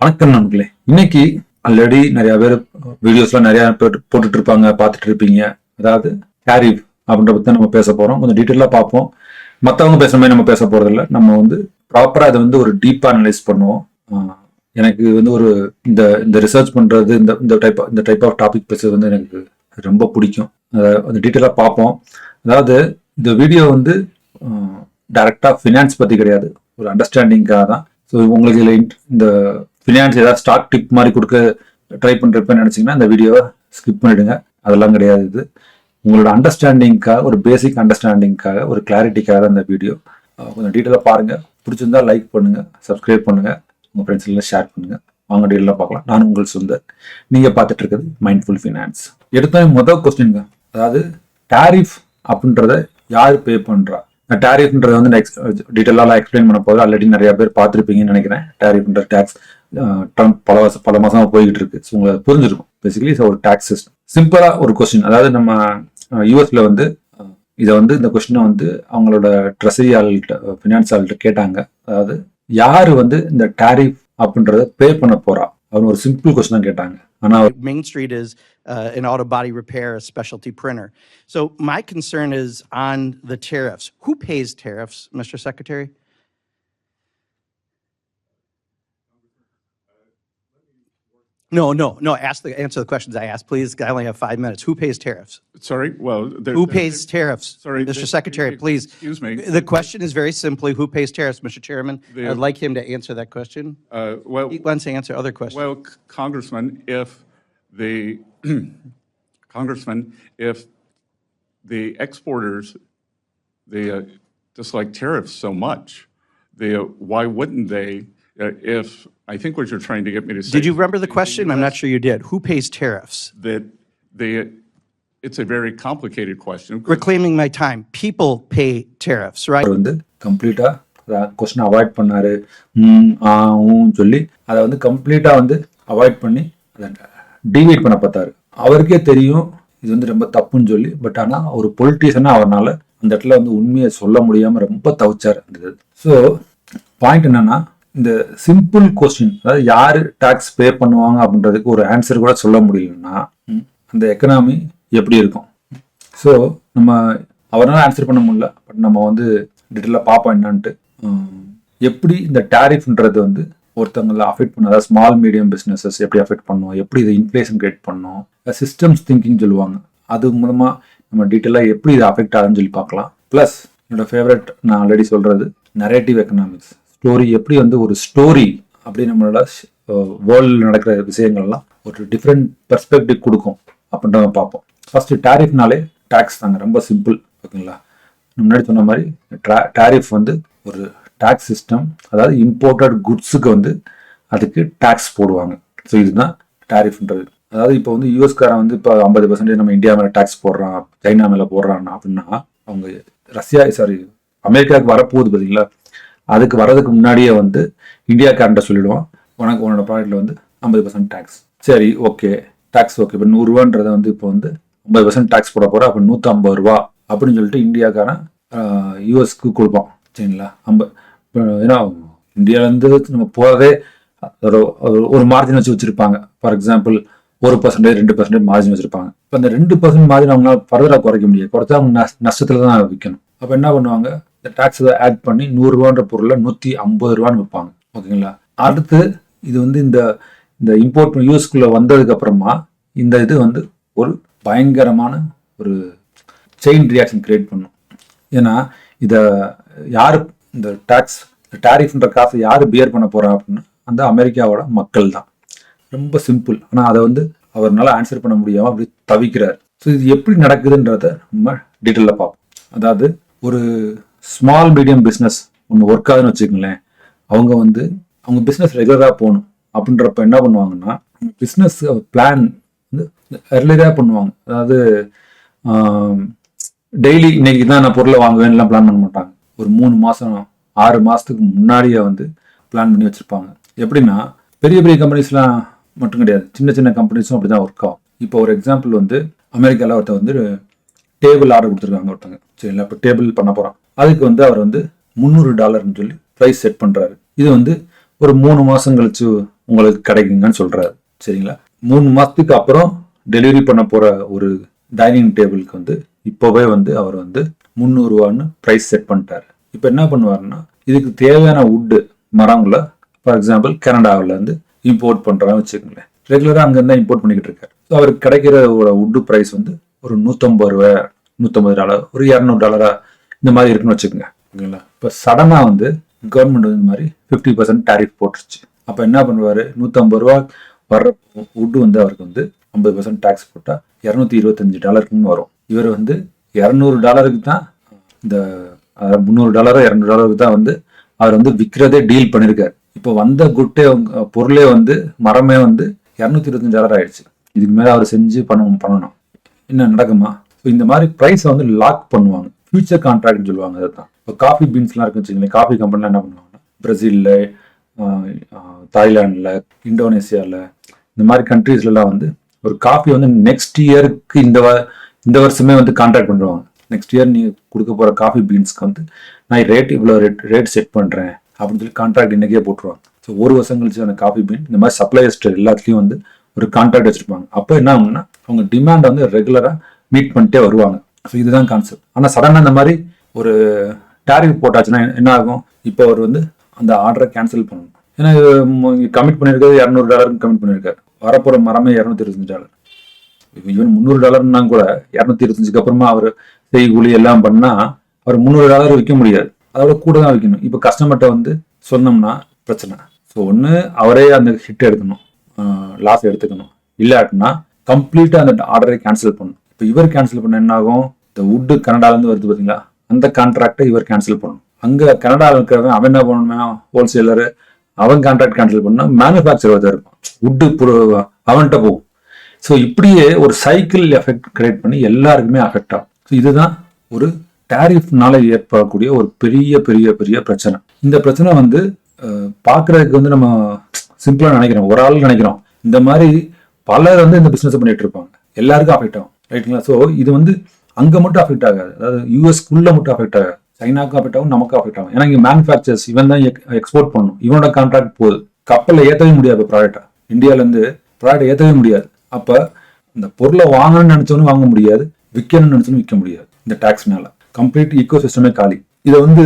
வணக்கம் நண்பர்களே. இன்னைக்கு ஆல்ரெடி நிறைய பேர் வீடியோஸ்லாம் நிறைய போட்டுட்டு இருப்பாங்க பார்த்துட்டு இருப்பீங்க அதாவது டேரிஃப் அப்படின்ற பத்தி நம்ம பேச போறோம். கொஞ்சம் டீட்டெயிலாக பார்ப்போம். மற்றவங்க பேசுற மாதிரி நம்ம பேச போறது இல்லை நம்ம வந்து ப்ராப்பரா அதை வந்து ஒரு டீப்பா அனலைஸ் பண்ணுவோம். எனக்கு வந்து ஒரு இந்த இந்த ரிசர்ச் பண்றது இந்த இந்த டைப் இந்த டைப் ஆஃப் டாபிக் பேசுறது வந்து எனக்கு ரொம்ப பிடிக்கும். அதை அந்த டீட்டெயிலாக பார்ப்போம். அதாவது இந்த வீடியோ வந்து டைரக்டா ஃபினான்ஸ் பத்தி கிடையாது. ஒரு அண்டர்ஸ்டாண்டிங்காக தான். ஸோ உங்களுக்கு இதில் இந்த ஃபினான்ஸ் ஏதாவது ஸ்டாக் டிப் மாதிரி கொடுக்க ட்ரை பண்ணுறப்ப நினச்சிங்கன்னா இந்த வீடியோவை ஸ்கிப் பண்ணிவிடுங்க அதெல்லாம் கிடையாது இது. உங்களோட அண்டர்ஸ்டாண்டிங்க்காக ஒரு பேசிக் அண்டர்ஸ்டாண்டிங்க்காக ஒரு கிளாரிட்டிக்காக தான் இந்த வீடியோ கொஞ்சம் டீட்டெயிலாக பாருங்கள் பிடிச்சிருந்தா லைக் பண்ணுங்கள் சப்ஸ்கிரைப் பண்ணுங்கள் உங்கள் ஃப்ரெண்ட்ஸ் எல்லாம் ஷேர் பண்ணுங்கள் வாங்க டீட்டெயிலாக பார்க்கலாம். நான் உங்கள் சுந்தர் நீங்கள் பார்த்துட்டு இருக்குது மைண்ட்ஃபுல் ஃபினான்ஸ் எடுத்தோம் மொதல் கொஸ்டின்ங்க அதாவது டாரிஃப் அப்படின்றத யார் பே பண்ணுறா டாரிஃப்ன்றத வந்து டீட்டெயிலாக எக்ஸ்பிளைன் பண்ண போது ஆல்ரெடி நிறைய பேர் பார்த்துருப்பீங்கன்னு நினைக்கிறேன். டேரிஃப்ன்ற டேக்ஸ் ட்ரம்ப் பல வருஷம் பல மாசமா போய்கிட்டு இருக்கு ஸோ உங்களுக்கு புரிஞ்சிருக்கும் பேசிக்கலி ஒரு டேக்ஸ் சிஸ்டம் சிம்பிளா ஒரு கொஸ்டின் அதாவது நம்ம யூஎஸ்ல வந்து இதை வந்து இந்த கொஸ்டினை வந்து அவங்களோட ட்ரெஸரி ஆள்கிட்ட ஃபினான்ஸ் ஆள்கிட்ட கேட்டாங்க அதாவது யாரு வந்து இந்த டாரிஃப் அப்படின்றத பே பண்ண போறா அப்படின்னு ஒரு சிம்பிள் கொஸ்டின் கேட்டாங்க ஆனா main street is an auto body repair, a specialty printer. So my concern is on the tariffs. Who pays tariffs, Mr. Secretary? No, no, no. Ask the answer the questions I asked, please. I only have five minutes. Who pays tariffs? Sorry, well. there- Who pays tariffs? Sorry, Mr. the- Secretary, please. Excuse me. The question is very simply, who pays tariffs, Mr. Chairman? The- I'd like him to answer that question. Uh, Well, He wants to answer other questions. well, Congressman, if the, Congressman, if the exporters, the, uh, dislike tariffs so much, the, uh, why wouldn't they, if, I think what you're trying to get me to say. Did you remember the question? I'm not sure you did. Who pays tariffs? That the, it's a very complicated question. reclaiming my time. People pay tariffs, right? வந்து கம்ப்ளீட்டா question avoid பண்ணாரு ம் ஆ ஊன்னு சொல்லி அதை வந்து கம்ப்ளீட்டா வந்து அவாய்ட் பண்ணி அதை டிவைட் பண்ண பார்த்தாரு அவருக்கே தெரியும் இது வந்து ரொம்ப தப்புன்னு சொல்லி பட் ஆனா ஒரு பொலிட்டீஷியனா அவரால் அந்த இடத்துல வந்து உண்மையை சொல்ல முடியாம ரொம்ப தவிச்சார் அந்த ஸோ பாயிண்ட் என்னன்னா இந்த சிம்பிள் கொஸ்டின் அதாவது யாரு டாக்ஸ் பே பண்ணுவாங்க அப்படின்றதுக்கு ஒரு ஆன்சர் கூட சொல்ல முடியலன்னா அந்த எக்கனாமி எப்படி இருக்கும்? ஸோ நம்ம அவரால் ஆன்சர் பண்ண முடியல பட் நம்ம வந்து டீட்டெயிலாக பார்ப்போம் என்னன்ட்டு. எப்படி இந்த டேரிஃப்ன்றது வந்து ஒருத்தவங்களை அஃபெக்ட் பண்ணும் அதாவது ஸ்மால் மீடியம் பிஸ்னஸஸ் எப்படி அஃபெக்ட் பண்ணும் எப்படி இது இன்ஃப்ளேஷன் கிரியேட் பண்ணும் சிஸ்டம்ஸ் திங்கிங் சொல்லுவாங்க. அது மூலமாக நம்ம டீட்டெயிலாக எப்படி இது அஃபெக்ட் ஆகுதுன்னு சொல்லி பார்க்கலாம். ப்ளஸ் என்னோட ஃபேவரட் நான் ஆல்ரெடி சொல்கிறது நரேட்டிவ் எக்கனாமிக்ஸ் ஸ்டோரி எப்படி வந்து ஒரு ஸ்டோரி அப்படி நம்மளோட வேர்ல்டில் நடக்கிற விஷயங்கள்லாம் ஒரு டிஃப்ரெண்ட் பெர்ஸ்பெக்டிவ் கொடுக்கும் அப்படின்றத பார்ப்போம். ஃபர்ஸ்ட் டேரிஃப்னாலே டேக்ஸ் தாங்க ரொம்ப சிம்பிள் ஓகேங்களா? முன்னாடி சொன்ன மாதிரி டேரிஃப் வந்து ஒரு டேக்ஸ் சிஸ்டம் அதாவது இம்போர்ட்டட் குட்ஸுக்கு வந்து அதுக்கு டேக்ஸ் போடுவாங்க. ஸோ இதுதான் டேரிஃப்ன்றது அதாவது இப்போ வந்து யூஎஸ்காரன் வந்து இப்போ ஐம்பது பர்சன்டேஜ் நம்ம இந்தியா மேலே டேக்ஸ் போடுறான் சைனா மேலே போடுறான் அப்படின்னா அவங்க ரஷ்யா சாரி அமெரிக்காவுக்கு வரப்போகுது பார்த்தீங்களா? அதுக்கு வர்றதுக்கு முன்னாடியே வந்து இந்தியாக்காரன்ட்ட சொல்லிடுவான். உனக்கு உன்னோட ப்ராடக்ட்ல வந்து ஐம்பது பர்சன்ட் டேக்ஸ் சரி ஓகே டேக்ஸ் ஓகே இப்போ நூறுரூவான்றதை வந்து இப்போ வந்து ஐம்பது பர்சன்ட் டேக்ஸ் போட போகிறோம் அப்போ நூற்றி ஐம்பது ரூபா அப்படின்னு சொல்லிட்டு இந்தியாக்காரன் யூஎஸ்க்கு கொடுப்பான். சரிங்களா? ஐம்ப இப்போ ஏன்னா இந்தியாவிலேருந்து நம்ம போகிறதே ஒரு ஒரு- மார்ஜின் வச்சு வச்சுருப்பாங்க. ஃபார் எக்ஸாம்பிள் ஒரு பர்சன்டேஜ் ரெண்டு பர்சன்டேஜ் மார்ஜின் வச்சிருப்பாங்க. இப்போ அந்த ரெண்டு பர்சன்ட் மார்ஜின் அவங்களால ஃபர்தராக குறைக்க முடியாது. குறைச்சா அவங்க நஷ்டத்தில் தான் விற்கணும் அப்போ என்ன பண்ணுவாங்க? இந்த டேக்ஸ் ஆட் பண்ணி நூறுரூவான்ற பொருளை நூற்றி ஐம்பது ரூபான்னு விற்பாங்க. ஓகேங்களா? அடுத்து இது வந்து இந்த இந்த இம்போர்ட் யூஸ்குள்ளே வந்ததுக்கப்புறமா இந்த இது வந்து ஒரு பயங்கரமான ஒரு செயின் ரியாக்ஷன் கிரியேட் பண்ணும். ஏன்னா இதை யார் இந்த டேக்ஸ் டேரிஃப்ன்ற காசை யார் பியர் பண்ண போகிறா அப்படின்னா அந்த அமெரிக்காவோட மக்கள் தான். ரொம்ப சிம்பிள் ஆனால் அதை வந்து அவர்னால ஆன்சர் பண்ண முடியாமல் அப்படி தவிக்கிறார். ஸோ இது எப்படி நடக்குதுன்றத நம்ம டீட்டெயிலில் பார்ப்போம். அதாவது ஒரு ஸ்மால் மீடியம் பிஸ்னஸ் ஒன்று ஒர்க் ஆகுதுன்னு வச்சுக்கோங்களேன். அவங்க வந்து அவங்க பிஸ்னஸ் ரெகுலராக போகணும். அப்படின்றப்ப என்ன பண்ணுவாங்கன்னா பிஸ்னஸ் பிளான் வந்து ரெகுலராக பண்ணுவாங்க. அதாவது டெய்லி இன்னைக்கு தான் நான் பொருளை வாங்குவேன்லாம் பிளான் பண்ண மாட்டாங்க. ஒரு மூணு மாதம் ஆறு மாதத்துக்கு முன்னாடியே வந்து பிளான் பண்ணி வச்சுருப்பாங்க. எப்படின்னா பெரிய பெரிய கம்பெனிஸ்லாம் மட்டும் கிடையாது. சின்ன சின்ன கம்பெனிஸும் அப்படி தான் ஒர்க் ஆகும். இப்போ ஒரு எக்ஸாம்பிள் வந்து அமெரிக்காவில் ஒருத்தர் வந்து டேபிள் ஆர்டர் கொடுத்துருக்காங்க ஒருத்தங்க. சரிங்களா இப்போ டேபிள் பண்ண போகிறோம் அதுக்கு வந்து அவர் வந்து முந்நூறு டாலர்னு சொல்லி ப்ரைஸ் செட் பண்ணுறாரு இது வந்து ஒரு மூணு மாதம் கழிச்சு உங்களுக்கு கிடைக்குங்கன்னு சொல்கிறாரு சரிங்களா? மூணு மாதத்துக்கு அப்புறம் டெலிவரி பண்ண போகிற ஒரு டைனிங் டேபிளுக்கு வந்து இப்போவே வந்து அவர் வந்து முந்நூறுவான்னு ப்ரைஸ் செட் பண்ணிட்டாரு. இப்போ என்ன பண்ணுவாருன்னா இதுக்கு தேவையான வுட்டு மரங்களை ஃபார் எக்ஸாம்பிள் கனடாவில் இருந்து இம்போர்ட் பண்ணுறான்னு வச்சுக்கோங்களேன். ரெகுலராக அங்கேருந்து இம்போர்ட் பண்ணிக்கிட்டு இருக்காரு. ஸோ அவருக்கு கிடைக்கிற ஒரு வுட்டு ப்ரைஸ் வந்து ஒரு நூற்றம்பது ரூபா நூற்றம்பது டாலர் ஒரு இரநூறு டாலரா இந்த மாதிரி இருக்குன்னு வச்சுக்கோங்க. ஓகேங்களா இப்போ சடனாக வந்து கவர்மெண்ட் வந்து இந்த மாதிரி ஃபிஃப்டி பர்சன்ட் டேரிஃப் போட்டுருச்சு. அப்போ என்ன பண்ணுவார்? நூற்றம்பது ரூபா வர்ற வுட்டு வந்து அவருக்கு வந்து ஐம்பது பர்சன்ட் டேக்ஸ் போட்டால் இரநூத்தி இருபத்தஞ்சு டாலருக்குன்னு வரும். இவர் வந்து இரநூறு டாலருக்கு தான் இந்த முந்நூறு டாலரோ இரநூறு டாலருக்கு தான் வந்து அவர் வந்து விற்கிறதே டீல் பண்ணியிருக்காரு இப்போ வந்த குட்டே பொருளே வந்து மரமே வந்து இரநூத்தி இருபத்தஞ்சு டாலர் ஆயிடுச்சு. இதுக்கு மேலே அவர் செஞ்சு பண்ண பண்ணணும். என்ன நடக்குமா? ஸோ இந்த மாதிரி ப்ரைஸை வந்து லாக் பண்ணுவாங்க. ஃபியூச்சர் கான்ட்ராக்ட்னு சொல்லுவாங்க அதுதான் இப்போ காஃபி பீன்ஸ்லாம் இருக்குன்னு வச்சுக்கோங்களேன் காஃபி கம்பெனிலாம் என்ன பண்ணுவாங்கன்னா பிரசிலில் தாய்லாண்டில் இந்தோனேசியாவில் இந்த மாதிரி கண்ட்ரீஸ்லலாம் வந்து ஒரு காஃபி வந்து நெக்ஸ்ட் இயருக்கு இந்த வ- இந்த வருஷமே வந்து கான்ட்ராக்ட் பண்ணுவாங்க நெக்ஸ்ட் இயர் நீ கொடுக்க போகிற காஃபி பீன்ஸ்க்கு வந்து நான் ரேட் இவ்வளோ ரேட் ரேட் செட் பண்ணுறேன் அப்படின்னு சொல்லி கான்ட்ராக்ட் இன்றைக்கே போட்டுருவாங்க. ஸோ ஒரு வருஷம் கழிச்சு அந்த காஃபி பீன் இந்த மாதிரி சப்ளைஸ்டர் எல்லாத்துலேயும் வந்து ஒரு கான்ட்ராக்ட் வச்சிருப்பாங்க. அப்போ என்ன ஆகும்னா அவங்க டிமாண்டை வந்து ரெகுலராக மீட் பண்ணிட்டே வருவாங்க. ஸோ இதுதான் கான்செப்ட் ஆனால் சடனாக இந்த மாதிரி ஒரு டேரிஃப் போட்டாச்சுன்னா என்ன ஆகும்? இப்போ அவர் வந்து அந்த ஆர்டரை கேன்சல் பண்ணணும். ஏன்னா கமிட் பண்ணியிருக்கிறது இரநூறு டாலருக்கு கமிட் பண்ணியிருக்காரு வரப்போகிற மரமே இரநூத்தி இருபத்தஞ்சு டாலர் ஈவன் முந்நூறு டாலர்னா கூட இரநூத்தி இருபத்தஞ்சுக்கு அப்புறமா அவர் செய்கூலி எல்லாம் பண்ணால் அவர் முந்நூறு டாலர் விற்க முடியாது. அதோட கூட தான் விற்கணும் இப்போ கஸ்டமர்கிட்ட வந்து சொன்னோம்னா பிரச்சனை. ஸோ ஒன்று அவரே அந்த ஹிட் எடுக்கணும். லாஸ் எடுத்துக்கணும். இல்லாட்டினா கம்ப்ளீட்டாக அந்த ஆர்டரை கேன்சல் பண்ணணும். இப்போ இவர் கேன்சல் பண்ண என்ன ஆகும் இந்த வுட்டு கனடாலேருந்து வருது பார்த்தீங்களா அந்த கான்ட்ராக்டை இவர் கேன்சல் பண்ணணும். அங்கே கனடாவில் இருக்கிறவன் அவன் என்ன பண்ணணும் ஹோல்சேலரு அவன் கான்ட்ராக்ட் கேன்சல் பண்ணால் மேனுஃபேக்சர் தான் இருப்பான். வுட்டு அவன்கிட்ட போகும். ஸோ இப்படியே ஒரு சைக்கிள் எஃபெக்ட் கிரியேட் பண்ணி எல்லாருக்குமே அஃபெக்ட் ஆகும். ஸோ இதுதான் ஒரு டேரிஃப்னால ஏற்படக்கூடிய ஒரு பெரிய பெரிய பெரிய பிரச்சனை. இந்த பிரச்சனை வந்து பார்க்குறதுக்கு வந்து நம்ம சிம்பிளா நினைக்கிறோம். ஒரு ஆள் நினைக்கிறோம். இந்த மாதிரி பலர் வந்து இந்த பிசினஸ் பண்ணிட்டு இருப்பாங்க. எல்லாருக்கும் அஃபெக்ட் ஆகும். ரைட்டுங்களா ஸோ இது வந்து அங்கே மட்டும் அஃபெக்ட் ஆகாது. அதாவது யூஎஸ்குள்ள மட்டும் அஃபெக்ட் ஆகாது. சைனாவுக்கும் அஃபெக்ட் ஆகும் நமக்கு அஃபெக்ட் ஆகும். ஏன்னா இங்கே மேனுஃபேக்சர்ஸ் இவன் தான் எக்ஸ்போர்ட் பண்ணணும். இவனோட கான்ட்ராக்ட் போகுது கப்பலில் ஏற்றவே முடியாது ப்ராடக்டா இந்தியாவிலேருந்து ப்ராடக்ட் ஏற்றவே முடியாது. அப்போ இந்த பொருளை வாங்கணும்னு நினைச்சவனும் வாங்க முடியாது. விற்கணும்னு நினைச்சவனும் விற்க முடியாது. இந்த டேக்ஸ்னால கம்ப்ளீட் ஈகோ சிஸ்டமே காலி. இதை வந்து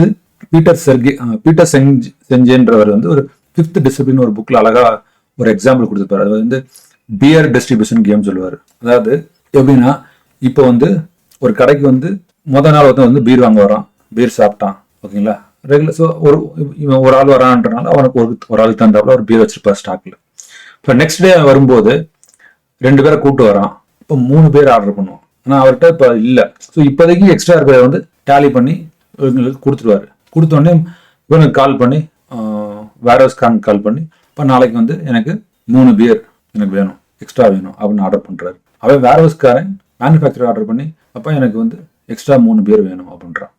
பீட்டர் செர்கே பீட்டர் செஞ்ச் செஞ்சேன்றவர் வந்து ஒரு ஃபிஃப்த் டிசிப்ளின் ஒரு புக்கில் அழகாக ஒரு எக்ஸாம்பிள் கொடுத்துருப்பாரு. அது வந்து பியர் டிஸ்ட்ரிபியூஷன் கேம் சொல்லுவார். அதாவது எப்படின்னா இப்போ வந்து ஒரு கடைக்கு வந்து முத நாள் ஒருத்தன் வந்து பீர் வாங்க வரான். பீர் சாப்பிட்டான். ஓகேங்களா? ரெகுலர் ஸோ ஒரு இவன் ஒரு ஆள் வரான்றனால அவனுக்கு ஒரு ஒரு ஆள் தந்தாப்புல ஒரு பீர் வச்சிருப்பார் ஸ்டாக்ல இப்போ நெக்ஸ்ட் டே வரும்போது ரெண்டு பேரை கூட்டு வரான். இப்போ மூணு பேர் ஆர்டர் பண்ணுவோம் ஆனால் அவர்கிட்ட இப்போ இல்லை. ஸோ இப்போதைக்கு எக்ஸ்ட்ரா இருக்கிறத வந்து டேலி பண்ணி இவங்களுக்கு கொடுத்துருவாரு. கொடுத்தோடனே இவனுக்கு கால் பண்ணி வேர் ஹவுஸ்காரனுக்கு கால் பண்ணி இப்போ நாளைக்கு வந்து எனக்கு மூணு பியர் எனக்கு வேணும் எக்ஸ்ட்ரா வேணும் அப்படின்னு ஆர்டர் பண்ணுறாரு அவன் வேர் மேனுஃபேக்சர் ஆர்டர் பண்ணி அப்போ எனக்கு வந்து எக்ஸ்ட்ரா மூணு பேர் வேணும் அப்படின்றான்.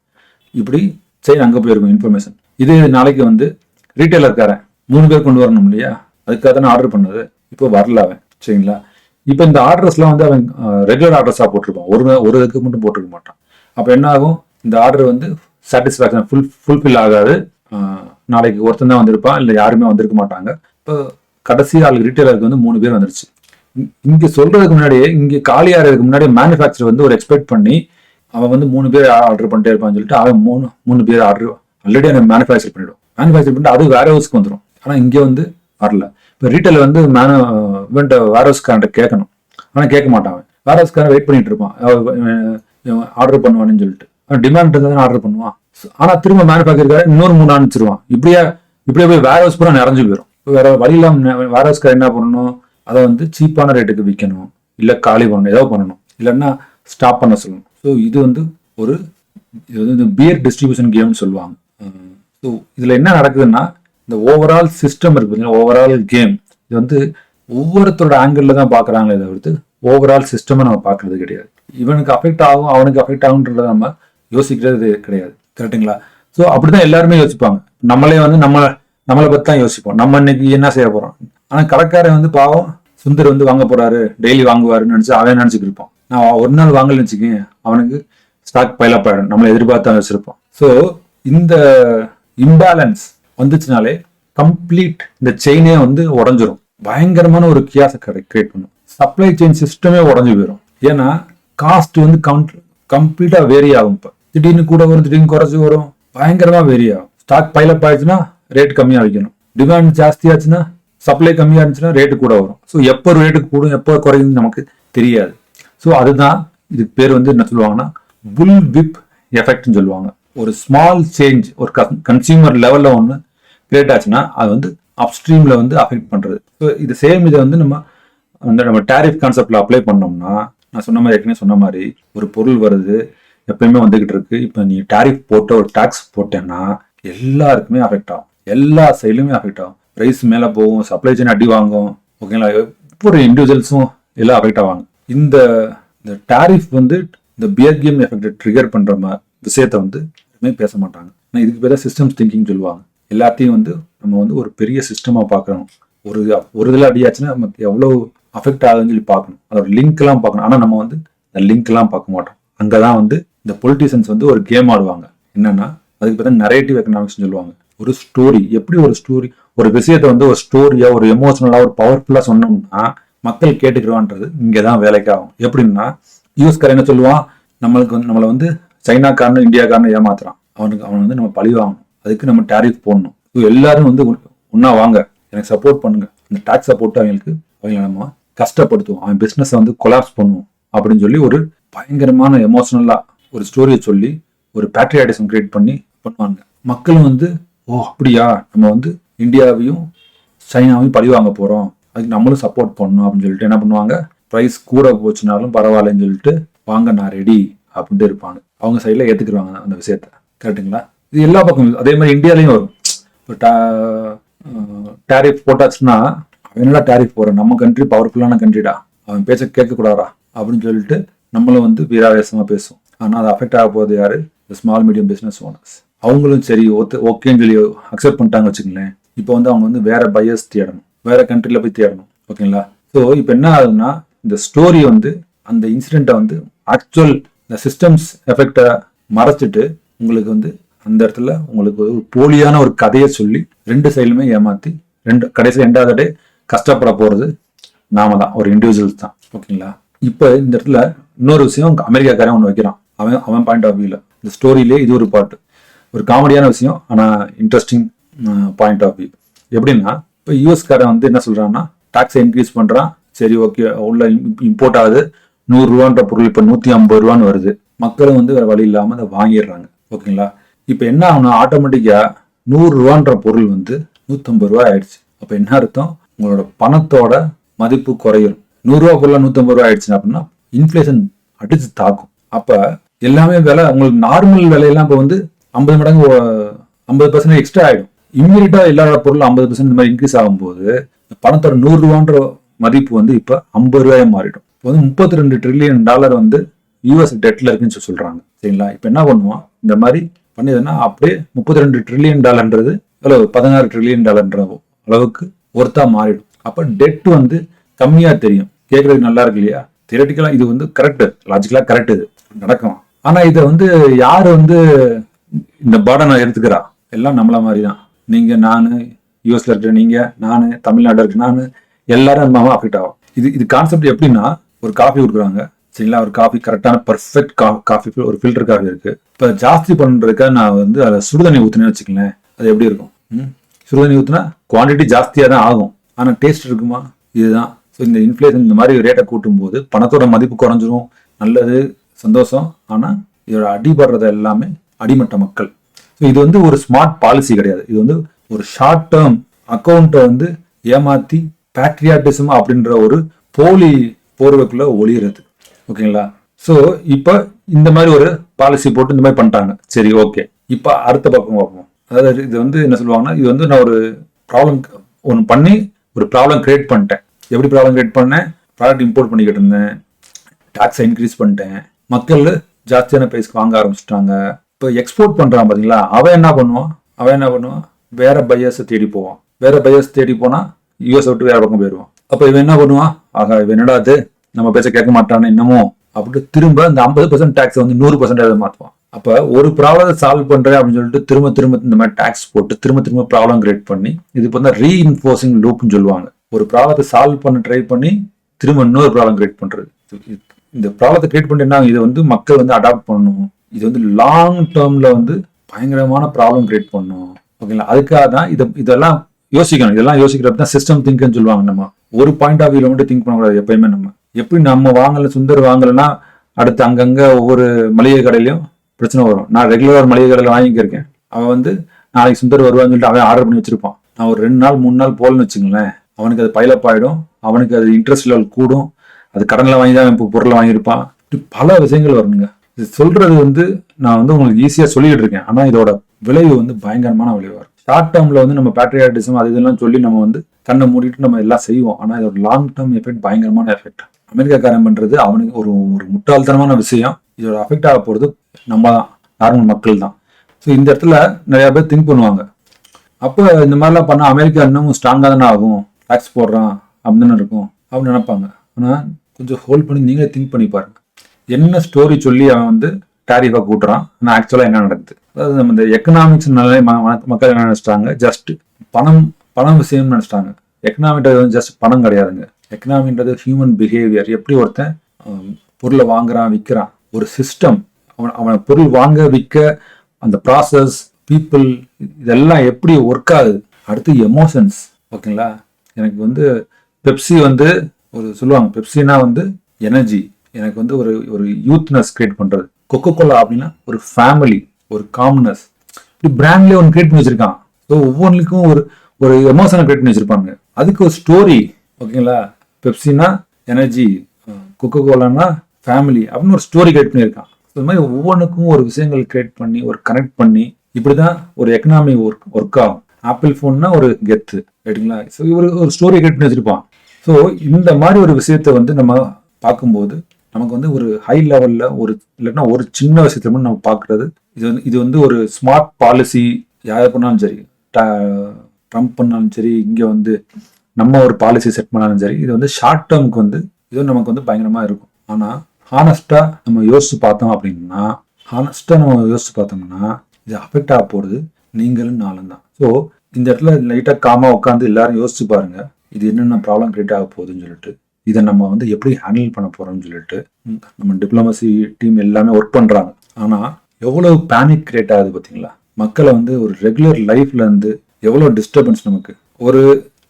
இப்படி செயின் அங்கே போயிருக்கும் இன்ஃபர்மேஷன் இது நாளைக்கு வந்து ரீட்டைலர்காரன் மூணு பேர் கொண்டு வரணும் இல்லையா? அதுக்காக தானே ஆர்டர் பண்ணது. இப்போ வரல அவன் சரிங்களா இப்போ இந்த ஆர்டர்ஸ்லாம் வந்து அவன் ரெகுலர் ஆர்டர்ஸாக போட்டிருப்பான். ஒரு ஒரு இதுக்கு மட்டும் போட்டிருக்க மாட்டான். அப்போ என்ன ஆகும்? இந்த ஆர்டர் வந்து சாட்டிஸ்ஃபேக்ஷன் ஃபுல் ஃபுல்ஃபில் ஆகாது. நாளைக்கு ஒருத்தன் தான் வந்திருப்பான் இல்லை யாருமே வந்திருக்க மாட்டாங்க. இப்போ கடைசி ஆள் ரீட்டைலருக்கு வந்து மூணு பேர் வந்துருச்சு. இங்கே இங்க சொல்றதுக்கு முன்னாடியே இங்க காலியாகிறதுக்கு முன்னாடி மேனுஃபேக்சர் வந்து ஒரு எக்ஸ்பெக்ட் பண்ணி அவன் வந்து மூணு பேர் ஆர்டர் பண்ணிட்டே இருப்பான்னு சொல்லிட்டு அவன் மூணு மூணு பேர் ஆர்டர் ஆல்ரெடி அவன் மேனுஃபேக்சர் பண்ணிடும். மேனுஃபேக்சர் பண்ணிட்டு அது வேற ஹவுஸ்க்கு வந்துடும் ஆனால் இங்கே வந்து வரல. இப்போ ரீட்டைல் வந்து மேனு இவன்ட்ட வேற ஹவுஸ்காரன்ட்ட கேட்கணும். ஆனால் கேட்க மாட்டான் அவன். வேர் ஹவுஸ்காரன் வெயிட் பண்ணிட்டு இருப்பான். ஆர்டர் பண்ணுவான்னு சொல்லிட்டு. அவன் டிமாண்ட் இருந்தால் ஆர்டர் பண்ணுவான். ஆனா திரும்ப மேனுஃபேக்சர் இன்னொரு மூணு அனுப்பிச்சிருவான் இப்படியே இப்படியே போய் வேர் ஹவுஸ் பூரா நிறைஞ்சு போயிடும் வேற வழி இல்லாம வேர் ஹவுஸ்காரன் என்ன பண்ணணும்? அதை வந்து சீப்பான ரேட்டுக்கு விற்கணும். இல்ல காலி பண்ணணும் ஏதோ பண்ணணும். இல்லைன்னா ஸ்டாப் பண்ண சொல்லணும். ஸோ இது வந்து ஒரு இது வந்து இந்த பியர் டிஸ்ட்ரிபியூஷன் கேம்னு சொல்லுவாங்க. ஸோ இதுல என்ன நடக்குதுன்னா இந்த ஓவரால் சிஸ்டம் இருக்கு பார்த்தீங்கன்னா ஓவரால் கேம் இது வந்து ஒவ்வொருத்தரோட ஆங்கிள் தான் பார்க்குறாங்களே தவிர்த்து ஓவரால் சிஸ்டமை நம்ம பார்க்கறது கிடையாது. இவனுக்கு அஃபெக்ட் ஆகும் அவனுக்கு அஃபெக்ட் ஆகுன்றத நம்ம யோசிக்கிறது கிடையாது. கரெக்ட்டுங்களா ஸோ அப்படிதான் எல்லாருமே யோசிப்பாங்க. நம்மளே வந்து நம்ம நம்மளை பற்றி தான் யோசிப்போம். நம்ம இன்னைக்கு என்ன செய்ய போறோம்? ஆனா கடைக்காரன் வந்து பாவம் சுந்தர் வந்து வாங்க போறாரு டெய்லி வாங்குவாருன்னு நினச்சி அவன் நினைச்சுட்டு இருப்பான். நான் ஒரு நாள் வாங்கலன்னு வச்சுக்கேன் அவனுக்கு ஸ்டாக் பைலப் ஆகிடும் நம்மளை எதிர்பார்த்து வச்சிருப்போம் ஸோ இந்த இம்பேலன்ஸ் வந்துச்சுனாலே கம்ப்ளீட் இந்த செயினே வந்து உடஞ்சிரும். பயங்கரமான ஒரு கியாச கிரியேட் பண்ணும். சப்ளை செயின் சிஸ்டமே உடஞ்சு போயிடும் ஏன்னா காஸ்ட் வந்து கவுண்ட் கம்ப்ளீட்டாக வேரி ஆகும் இப்போ. திடீர்னு கூட வரும் திடீர்னு குறைச்சி வரும். பயங்கரமா வேரி ஆகும். ஸ்டாக் பைலப் ஆயிடுச்சுன்னா ரேட் கம்மியா வைக்கணும். டிமாண்ட் ஜாஸ்தியாச்சுன்னா சப்ளை கம்மியா இருந்துச்சுன்னா ரேட்டு கூட வரும். ஸோ எப்போ ரேட்டு கூடும் எப்போ குறையும் நமக்கு தெரியாது. ஸோ அதுதான் இதுக்கு பேர் வந்து என்ன சொல்லுவாங்கன்னா புல் விப் எஃபெக்ட்னு சொல்லுவாங்க. ஒரு ஸ்மால் சேஞ்ச் ஒரு கன்சியூமர் லெவலில் ஒன்று கிரியேட் ஆச்சுன்னா அது வந்து அப்ஸ்ட்ரீமில் வந்து அஃபெக்ட் பண்ணுறது ஸோ இது சேம் இதை வந்து நம்ம வந்து நம்ம டேரிஃப் கான்செப்டில் அப்ளை பண்ணோம்னா நான் சொன்ன மாதிரி ஏற்கனவே சொன்ன மாதிரி ஒரு பொருள் வருது எப்பயுமே வந்துகிட்டு இருக்கு. இப்போ நீ டேரிஃப் போட்ட ஒரு டேக்ஸ் போட்டேன்னா எல்லாருக்குமே அஃபெக்ட் ஆகும். எல்லா சைட்லையுமே அஃபெக்ட் ஆகும். ப்ரைஸ் மேலே போகும் சப்ளை செயின் அடி வாங்கும். ஓகேங்களா ஒவ்வொரு இண்டிவிஜுவல்ஸும் எல்லாம் அஃபெக்ட் ஆவாங்க. இந்த இந்த டாரிஃப் வந்து இந்த பியர் கேம் எஃபெக்ட் ட்ரிகர் பண்ணுற மா- விஷயத்த வந்து எதுவுமே பேச மாட்டாங்க. ஆனால் இதுக்கு பேர் சிஸ்டம்ஸ் திங்கிங் சொல்லுவாங்க. எல்லாத்தையும் வந்து நம்ம வந்து ஒரு பெரிய சிஸ்டமாக பார்க்கணும். ஒரு ஒரு இதில் அடியாச்சுன்னா நமக்கு எவ்வளோ அஃபெக்ட் ஆகுதுன்னு சொல்லி பார்க்கணும். அதோட லிங்க்லாம் பார்க்கணும். ஆனால் நம்ம வந்து அந்த லிங்க்லாம் பார்க்க மாட்டோம். அங்கே தான் வந்து இந்த பொலிட்டிஷியன்ஸ் வந்து ஒரு கேம் ஆடுவாங்க. என்னன்னா அதுக்கு பார்த்தா நரேட்டிவ் எக்கனாமிக்ஸ்னு சொல்லுவாங்க. ஒரு ஸ்டோரி எப்படி ஒரு ஸ்டோரி ஒரு விஷயத்தை வந்து ஒரு ஸ்டோரியா ஒரு எமோஷனலா ஒரு பவர்ஃபுல்லா சொன்னோம்னா மக்கள் கேட்டுக்கிறவான்றது இங்கே தான் வேலைக்கு ஆகும் எப்படின்னா யூஎஸ்காரன் என்ன சொல்லுவான்? நம்மளுக்கு வந்து நம்மளை வந்து சைனாக்காரனும் இந்தியாக்காரனும் ஏமாத்துறான். அவனுக்கு அவனை வந்து நம்ம பழி வாங்கணும். அதுக்கு நம்ம டேரிஃப் போடணும். ஸோ எல்லாரும் வந்து ஒன்னா வாங்க. எனக்கு சப்போர்ட் பண்ணுங்க. அந்த டேக்ஸ் போட்டு அவங்களுக்கு அவங்களை நம்ம கஷ்டப்படுத்துவோம். அவன் பிஸ்னஸை வந்து கொலாப்ஸ் பண்ணுவோம். அப்படின்னு சொல்லி ஒரு பயங்கரமான எமோஷனலாக ஒரு ஸ்டோரியை சொல்லி ஒரு பேட்ரியாட்டிசம் கிரியேட் பண்ணி பண்ணுவாங்க. மக்களும் வந்து ஓ அப்படியா? நம்ம வந்து இந்தியாவையும் சைனாவையும் பழி வாங்க போகிறோம் அதுக்கு நம்மளும் சப்போர்ட் பண்ணணும் அப்படின்னு சொல்லிட்டு என்ன பண்ணுவாங்க? ப்ரைஸ் கூட போச்சுனாலும் பரவாயில்லன்னு சொல்லிட்டு வாங்க நான் ரெடி அப்படின்ட்டு இருப்பாங்க. அவங்க சைடில் ஏற்றுக்குருவாங்க அந்த விஷயத்த. கரெக்ட்டுங்களா இது எல்லா பக்கமும் அதே மாதிரி இந்தியாலையும் வரும். இப்போ டேரிஃப் போட்டாச்சுன்னா அவன் என்னடா டேரிஃப் போடுறான்? நம்ம கண்ட்ரி பவர்ஃபுல்லான கண்ட்ரிடா அவன் பேச்ச கேட்கக்கூடாதா? அப்படின்னு சொல்லிட்டு நம்மளும் வந்து வீராவேசமாக பேசுவோம். ஆனால் அது அஃபெக்ட் ஆக போகுது யாரு? ஸ்மால் மீடியம் பிஸ்னஸ் ஓனர்ஸ் அவங்களும் சரி ஒத்து ஓகேன்னு சொல்லி அக்செப்ட் பண்ணிட்டாங்க வச்சுங்களேன் இப்போ வந்து அவங்க வந்து வேற பயர்ஸ் தேடணும். வேற கண்ட்ரியில் போய் தேடணும். ஓகேங்களா ஸோ இப்போ என்ன ஆகுதுன்னா இந்த ஸ்டோரி வந்து அந்த இன்சிடென்ட்டை வந்து ஆக்சுவல் இந்த சிஸ்டம்ஸ் எஃபெக்டை மறைச்சிட்டு உங்களுக்கு வந்து அந்த இடத்துல உங்களுக்கு ஒரு போலியான ஒரு கதையை சொல்லி ரெண்டு சைடுலுமே ஏமாத்தி ரெண்டு கடைசி ரெண்டாவது டே கஷ்டப்பட போறது நாம தான். ஒரு இண்டிவிஜுவல்ஸ் தான். ஓகேங்களா இப்போ இந்த இடத்துல இன்னொரு விஷயம் அமெரிக்காக்காரன் ஒன்று வைக்கிறான். அவன் அவன் பாயிண்ட் ஆஃப் வியூவில் இந்த ஸ்டோரியிலே இது ஒரு பாட்டு ஒரு காமெடியான விஷயம் ஆனால் இன்ட்ரெஸ்டிங் பாயிண்ட் ஆஃப் வியூ எப்படின்னா இப்போ யூஎஸ்காரன் வந்து என்ன சொல்கிறான்னா டாக்ஸை இன்க்ரீஸ் பண்ணுறான் சரி ஓகே உள்ள இம்போர்ட் ஆகுது நூறுரூவான்ற பொருள் இப்போ நூற்றி ஐம்பது ரூபான்னு வருது. மக்களும் வந்து வேறு வழி இல்லாமல் அதை வாங்கிடுறாங்க ஓகேங்களா? இப்போ என்ன ஆகணும் ஆட்டோமேட்டிக்காக நூறுரூவான்ற பொருள் வந்து நூற்றம்பது ரூபா ஆயிடுச்சு. அப்போ என்ன அர்த்தம்? உங்களோட பணத்தோட மதிப்பு குறையும். நூறுரூவா பொருளாக நூற்றம்பது ரூபா ஆயிடுச்சுன்னா அப்படின்னா இன்ஃப்ளேஷன் அடிச்சு தாக்கும். அப்போ எல்லாமே விலை உங்களுக்கு நார்மல் விலையெல்லாம் இப்போ வந்து ஐம்பது மடங்கு ஐம்பது பர்சன்ட் எக்ஸ்ட்ரா ஆகிடும் இம்மீடியட்டா எல்லா பொருளும் ஐம்பது பர்சன்ட் இந்த மாதிரி இன்க்ரீஸ் ஆகும்போது பணத்தோட நூறு ரூபான்ற மதிப்பு வந்து இப்போ ஐம்பது ரூபாயா மாறிடும். இப்போ வந்து முப்பத்தி ரெண்டு ட்ரில்லியன் டாலர் வந்து யூஎஸ் டெட்ல இருக்குன்னு சொல்லி சொல்றாங்க. சரிங்களா? இப்போ என்ன பண்ணுவோம்? இந்த மாதிரி பண்ணிதுன்னா அப்படியே முப்பத்தி ரெண்டு ட்ரில்லியன் டாலர்ன்றது அளவு பதினாறு ட்ரில்லியன் டாலர்ன்ற அளவுக்கு ஒருத்தா மாறிடும். அப்போ டெட் வந்து கம்மியா தெரியும். கேட்கறதுக்கு நல்லா இருக்கு இல்லையா? தியரட்டிக்கலா இது வந்து கரெக்ட் லாஜிக்கலா கரெக்ட் இது. நடக்கலாம் ஆனா இதை வந்து யார் வந்து இந்த பர்டனை எடுத்துக்கிறா? எல்லாம் நம்மள மாதிரி தான் நீங்க நானு யூஎஸ்ல இருக்கிற நீங்க நானு தமிழ்நாட்டில் இருக்க நானு எல்லாரும் நம்ம அஃபெக்ட் ஆகும். இது இது கான்செப்ட் எப்படின்னா ஒரு காஃபி கொடுக்குறாங்க. சரிங்களா? ஒரு காஃபி கரெக்டான பர்ஃபெக்ட் காஃபி ஒரு ஃபில்டர் காஃபி இருக்கு. இப்போ ஜாஸ்தி பண்றதுக்கு நான் வந்து அதை சுடுதண்ணி ஊற்றுனேன்னு வச்சுக்கலேன் அது எப்படி இருக்கும்? ம்? சுடுதண்ணி ஊத்துனா குவாண்டிட்டி ஜாஸ்தியாக தான் ஆகும். ஆனால் டேஸ்ட் இருக்குமா? இதுதான். ஸோ இந்த இன்ஃப்ளேஷன் இந்த மாதிரி ரேட்டை கூட்டும் போது பணத்தோட மதிப்பு குறைஞ்சிரும். நல்லது சந்தோஷம். ஆனால் இதோட அடிபடுறது எல்லாமே அடிமட்ட மக்கள். ஸோ இது வந்து ஒரு ஸ்மார்ட் பாலிசி கிடையாது. இது வந்து ஒரு ஷார்ட் டேர்ம் அக்கௌண்ட்டை வந்து ஏமாற்றி பேட்ரியாட்டிசம் அப்படின்ற ஒரு போலி போர்வைக்குள்ளே ஒளியிறது. ஓகேங்களா? ஸோ இப்போ இந்த மாதிரி ஒரு பாலிசி போட்டு இந்த மாதிரி பண்ணிட்டாங்க. சரி ஓகே இப்போ அடுத்த பக்கம் பார்ப்போம். அதாவது இது வந்து என்ன சொல்லுவாங்கன்னா இது வந்து நான் ஒரு ப்ராப்ளம் ஒன்று பண்ணி ஒரு ப்ராப்ளம் கிரியேட் பண்ணிட்டேன். எப்படி ப்ராப்ளம் கிரியேட் பண்ணேன்? ப்ராடக்ட் இம்போர்ட் பண்ணிக்கிட்டு இருந்தேன். டேக்ஸை இன்க்ரீஸ் பண்ணிட்டேன். மக்கள் ஜாஸ்தியான பிரைஸ்க்கு வாங்க ஆரம்பிச்சிட்டாங்க. இப்போ எக்ஸ்போர்ட் பண்ணுறான் பார்த்தீங்களா அவன் என்ன பண்ணுவான்? அவன் என்ன பண்ணுவான்? வேற பையர்ஸை தேடி போவான். வேற பையர்ஸ் தேடி போனால் யூஎஸ் விட்டு வேற பக்கம் போயிடுவான் அப்போ இவன் என்ன பண்ணுவான்? ஆகா இவன் என்னடா அது நம்ம பேச கேட்க மாட்டான்னு என்னமோ அப்படின்ட்டு திரும்ப இந்த ஐம்பது பர்சன்ட் டேக்ஸ் வந்து நூறு பர்சன்டேஜ் மாற்றுவான் அப்போ ஒரு ப்ராப்ளத்தை சால்வ் பண்ணுறேன் அப்படின்னு சொல்லிட்டு திரும்ப திரும்ப இந்த மாதிரி டேக்ஸ் போட்டு திரும்ப திரும்ப ப்ராப்ளம் கிரியேட் பண்ணி இது இப்போ தான் ரீஇன்ஃபோர்சிங் லூப்னு சொல்லுவாங்க. ஒரு ப்ராப்ளத்தை சால்வ் பண்ண ட்ரை பண்ணி திரும்ப இன்னொரு ப்ராப்ளம் கிரியேட் பண்ணுறது இந்த ப்ராப்ளத்தை கிரியேட் பண்ணிட்டு என்ன இதை வந்து மக்கள் வந்து அடாப்ட் பண்ணணும். இது வந்து லாங் டேர்மில் வந்து பயங்கரமான ப்ராப்ளம் கிரியேட் பண்ணும். ஓகேங்களா அதுக்காக தான் இதை இதெல்லாம் யோசிக்கணும். இதெல்லாம் யோசிக்கிறப்ப தான் சிஸ்டம் திங்க்னு சொல்லுவாங்க நம்ம. ஒரு பாயிண்ட் ஆஃப் வியூல மட்டும் திங்க் பண்ணக்கூடாது எப்பயுமே நம்ம. எப்படி நம்ம வாங்கல சுந்தர் வாங்கலைன்னா அடுத்து அங்கங்கே ஒவ்வொரு மளிகை கடையிலையும் பிரச்சனை வரும். நான் ரெகுலராக மளிகை கடையில் வாங்கிக்கிருக்கேன். அவன் வந்து நாளைக்கு சுந்தர் வருவான்னு சொல்லிட்டு அவன் ஆர்டர் பண்ணி வச்சிருப்பான். நான் ஒரு ரெண்டு நாள் மூணு நாள் போகலன்னு வச்சுங்களேன் அவனுக்கு அது பைலப் ஆகிடும் அவனுக்கு அது இன்ட்ரெஸ்ட் லெவல் கூடும். அது கடனில் வாங்கி தான் இப்போ பொருளை வாங்கியிருப்பான். பல விஷயங்கள் வரணுங்க இது சொல்றது வந்து நான் வந்து உங்களுக்கு ஈஸியாக சொல்லிட்டு இருக்கேன். ஆனால் இதோட விளைவு வந்து பயங்கரமான விளைவாக இருக்கும் ஷார்ட் டேர்மில் வந்து நம்ம பேட்ரியாட்டிசம் அது இதெல்லாம் சொல்லி நம்ம வந்து கண்ணை மூடிட்டு நம்ம எல்லாம் செய்வோம். ஆனால் இதோட லாங் டேர்ம் எஃபெக்ட் பயங்கரமான எஃபெக்ட் அமெரிக்காக்காரன் பண்ணுறது அவனுக்கு ஒரு ஒரு முட்டாள்தனமான விஷயம். இதோட அஃபெக்ட் ஆக போகிறது நம்ம தான் நார்மல் மக்கள் தான். ஸோ இந்த இடத்துல நிறையா பேர் திங்க் பண்ணுவாங்க. அப்போ இந்த மாதிரிலாம் பண்ணால் அமெரிக்கா இன்னமும் ஸ்ட்ராங்காக தானே ஆகும். டாக்ஸ் போடுறான். அப்படின்னு இருக்கும். அப்படின்னு நினைப்பாங்க. ஆனால் கொஞ்சம் ஹோல்ட் பண்ணி நீங்களே திங்க் பண்ணி பாருங்க. என்ன ஸ்டோரி சொல்லி அவன் வந்து டேரிஃபாக கூட்டுறான் ஆனால் ஆக்சுவலாக என்ன நடக்குது? அதாவது நம்ம இந்த எக்கனாமிக்ஸ் மக்கள் என்ன நினைச்சிட்டாங்க? ஜஸ்ட் பணம் பணம் விஷயம்னு நினச்சிட்டாங்க. எக்கனாமின்றது ஜஸ்ட் பணம் கிடையாதுங்க. எக்கனாமின்றது ஹியூமன் பிஹேவியர் எப்படி ஒருத்தன் பொருளை வாங்குறான் விற்கிறான். ஒரு சிஸ்டம் அவன் அவனை பொருள் வாங்க விற்க அந்த ப்ராசஸ் பீப்புள் இதெல்லாம் எப்படி ஒர்க் ஆகுது? அடுத்து எமோஷன்ஸ் ஓகேங்களா? எனக்கு வந்து பெப்சி வந்து ஒரு சொல்லுவாங்க பெப்சினா வந்து எனர்ஜி எனக்கு வந்து ஒரு ஒரு யூத்னஸ் கிரியேட் பண்ணுறது கொக்கோ கோலா அப்படின்னா ஒரு ஃபேமிலி ஒரு காம்னஸ் இப்படி பிராண்ட்லேயே ஒன்று கிரியேட் பண்ணி வச்சிருக்கான். ஸோ ஒவ்வொன்றுக்கும் ஒரு ஒரு எமோஷனை கிரியேட் பண்ணி வச்சிருப்பாங்க. அதுக்கு ஒரு ஸ்டோரி ஓகேங்களா பெப்சினா எனர்ஜி கொக்கோ கோலானா ஃபேமிலி அப்படின்னு ஒரு ஸ்டோரி கிரியேட் பண்ணியிருக்கான். இது மாதிரி ஒவ்வொன்றுக்கும் ஒரு விஷயங்கள் கிரியேட் பண்ணி ஒரு கனெக்ட் பண்ணி இப்படி தான் ஒரு எக்கனாமி ஒர்க் ஒர்க் ஆகும். ஆப்பிள் ஃபோன்னா ஒரு கெத்து ரைட்டுங்களா ஸோ இவர் ஒரு ஸ்டோரி கிரியேட் பண்ணி வச்சிருப்பான். ஸோ இந்த மாதிரி ஒரு விஷயத்தை வந்து நம்ம பார்க்கும்போது நமக்கு வந்து ஒரு ஹை லெவலில் ஒரு இல்லைன்னா ஒரு சின்ன விஷயத்த மட்டும் நம்ம பார்க்குறது. இது வந்து இது வந்து ஒரு ஸ்மார்ட் பாலிசி யார் பண்ணாலும் சரி ட- ட்ரம்ப் பண்ணாலும் சரி இங்கே வந்து நம்ம ஒரு பாலிசி செட் பண்ணாலும் சரி இது வந்து ஷார்ட் டேர்முக்கு வந்து இது நமக்கு வந்து பயங்கரமாக இருக்கும். ஆனால் ஹானஸ்ட்டாக நம்ம யோசிச்சு பார்த்தோம் அப்படின்னா ஹானஸ்ட்டாக நம்ம யோசிச்சு பார்த்தோம்னா இது அஃபெக்ட் ஆக போகிறது நீங்களும் நாளும் தான் ஸோ இந்த இடத்துல லைட்டாக காமா உட்காந்து எல்லாரும் யோசிச்சு பாருங்கள் இது என்னென்ன ப்ராப்ளம் கிரியேட் ஆக போகுதுன்னு சொல்லிட்டு இதை நம்ம வந்து எப்படி ஹேண்டில் பண்ண போகிறோம்னு சொல்லிட்டு நம்ம டிப்ளமசி டீம் எல்லாமே ஒர்க் பண்ணுறாங்க ஆனால் எவ்வளோ பேனிக் கிரியேட் ஆகுது பார்த்தீங்களா? மக்களை வந்து ஒரு ரெகுலர் லைஃப்ல இருந்து டிஸ்டர்பன்ஸ் நமக்கு? ஒரு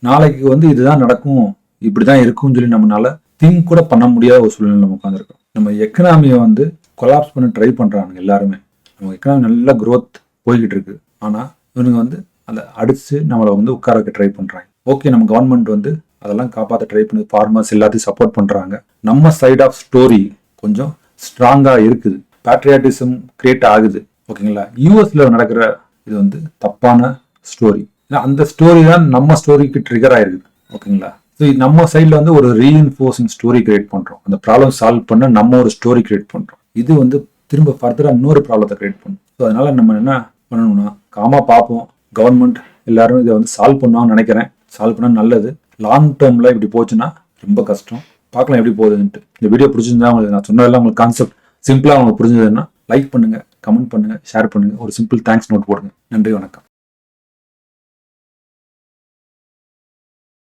நாளைக்கு வந்து இதுதான் நடக்கும் இப்படி தான் இருக்கும்னு சொல்லி நம்மளால திங்க் கூட பண்ண முடியாத ஒரு சூழ்நிலை நம்ம உட்காந்துருக்கோம் நம்ம எக்கனாமியை வந்து கொலாப்ஸ் பண்ண ட்ரை பண்ணுறாங்க எல்லாருமே. நம்ம எக்கனாமி நல்லா க்ரோத் போய்கிட்டு இருக்கு. ஆனால் இவனுங்க வந்து அதை அடித்து நம்மளை வந்து உட்கார வைக்க ட்ரை பண்ணுறாங்க ஓகே நம்ம கவர்மெண்ட் வந்து அதெல்லாம் காப்பாற்ற ட்ரை பண்ணி ஃபார்மர்ஸ் எல்லாத்தையும் சப்போர்ட் பண்ணுறாங்க நம்ம சைட் ஆஃப் ஸ்டோரி கொஞ்சம் ஸ்ட்ராங்காக இருக்குது. பேட்ரியாட்டிசம் கிரியேட் ஆகுது. ஓகேங்களா யூஎஸ்ல நடக்கிற இது வந்து தப்பான ஸ்டோரி அந்த ஸ்டோரி தான் நம்ம ஸ்டோரிக்கு ட்ரிகர் ஆயிருக்குது. ஓகேங்களா ஸோ நம்ம சைடில் வந்து ஒரு ரீஎன்ஃபோர்ஸிங் ஸ்டோரி கிரியேட் பண்ணுறோம் அந்த ப்ராப்ளம் சால்வ் பண்ண நம்ம ஒரு ஸ்டோரி கிரியேட் பண்ணுறோம் இது வந்து திரும்ப ஃபர்தராக இன்னொரு ப்ராப்ளத்தை கிரியேட் பண்ணும். ஸோ அதனால நம்ம என்ன பண்ணணும்னா காமா பார்ப்போம். கவர்மெண்ட் எல்லாரும் இதை வந்து சால்வ் பண்ணுவாங்கன்னு நினைக்கிறேன். சால்வ் பண்ணால் நல்லது. லாங் டேர்மில் இப்படி போச்சுன்னா ரொம்ப கஷ்டம். பார்க்கலாம் எப்படி போகுதுன்ட்டு. இந்த வீடியோ பிடிச்சிருந்தா உங்களுக்கு நான் சொன்னதெல்லாம் உங்களுக்கு கான்செப்ட் சிம்பிளாக உங்களுக்கு புரிஞ்சதுன்னா லைக் பண்ணுங்கள் கமெண்ட் பண்ணுங்கள் ஷேர் பண்ணுங்கள் ஒரு சிம்பிள் தேங்க்ஸ் நோட் போடுங்க. நன்றி வணக்கம்.